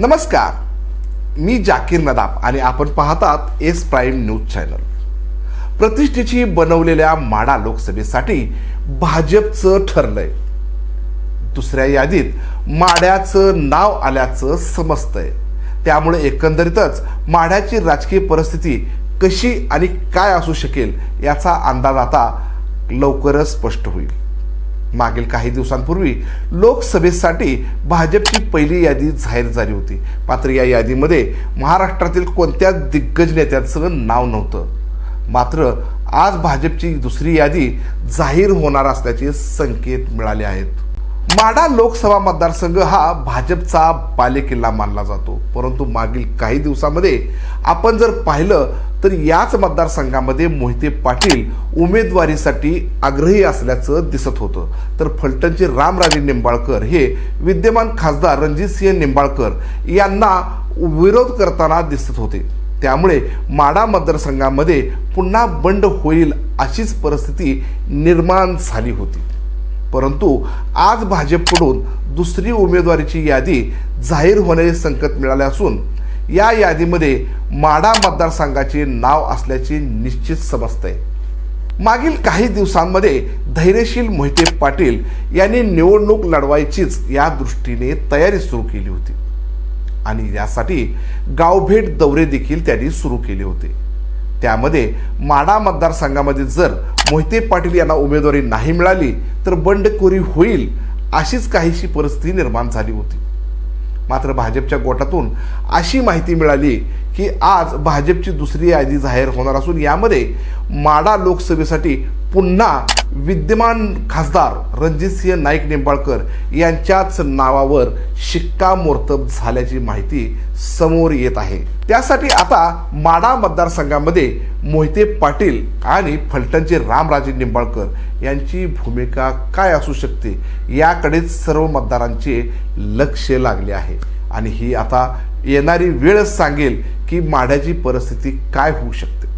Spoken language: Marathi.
नमस्कार. मी जाकीर नदाब आणि आपण पाहतात एस प्राईम न्यूज चॅनल. प्रतिष्ठेची बनवलेल्या माडा लोकसभेसाठी भाजपचं ठरलंय. दुसऱ्या यादीत माड्याचं नाव आल्याचं समजतंय. त्यामुळे एकंदरीतच माढ्याची राजकीय परिस्थिती कशी आणि काय असू शकेल याचा अंदाज आता लवकरच स्पष्ट होईल. मागील काही दिवसांपूर्वी लोकसभेसाठी भाजपची पहिली यादी जाहीर झाली होती. मात्र या यादीमध्ये महाराष्ट्रातील कोणत्याच दिग्गज नेत्यांचं नाव नव्हतं. मात्र आज भाजपची दुसरी यादी जाहीर होणार असल्याचे संकेत मिळाले आहेत. माडा लोकसभा मतदारसंघ हा भाजपचा बालेकिल्ला मानला जातो. परंतु मागील काही दिवसामध्ये आपण जर पाहिलं तर याच मतदारसंघामध्ये मोहिते पाटील उमेदवारीसाठी आग्रही असल्याचं दिसत होतं. तर फलटणचे रामराजे निंबाळकर हे विद्यमान खासदार रणजितसिंह निंबाळकर यांना विरोध करताना दिसत होते. त्यामुळे माडा मतदारसंघामध्ये पुन्हा बंड होईल अशीच परिस्थिती निर्माण झाली होती. परंतु आज भाजपकडून दुसरी उमेदवारीची यादी जाहीर होण्याचे संकेत मिळाले असून या यादीमध्ये माडा मतदारसंघाचे नाव असल्याचे निश्चित समजते. मागील काही दिवसांमध्ये धैर्यशील मोहिते पाटील यांनी निवडणूक लढवायचीच या दृष्टीने तयारी सुरू केली होती. आणि यासाठी गावभेट दौरे देखील त्यांनी सुरू केले होते. त्यामध्ये माडा मतदारसंघामध्ये जर मोहिते पाटील यांना उमेदवारी नाही मिळाली तर बंडखोरी होईल अशीच काहीशी परिस्थिती निर्माण झाली होती. मात्र भाजपच्या गोटातून अशी माहिती मिळाली की आज भाजपची दुसरी यादी जाहीर होणार असून यामध्ये माडा लोकसभेसाठी पुन्हा विद्यमान खासदार रणजितसिंह नाईक निंबाळकर यांच्याच नावावर शिक्कामोर्तब झाल्याची माहिती समोर येत आहे. त्यासाठी आता माडा मतदारसंघामध्ये मोहिते पाटील आणि फलटणचे रामराजे निंबाळकर यांची भूमिका काय असू शकते याकडेच सर्व मतदारांचे लक्ष लागले आहे. आणि ही आता येणारी वेळच सांगेल की माढ्याची परिस्थिती काय होऊ शकते.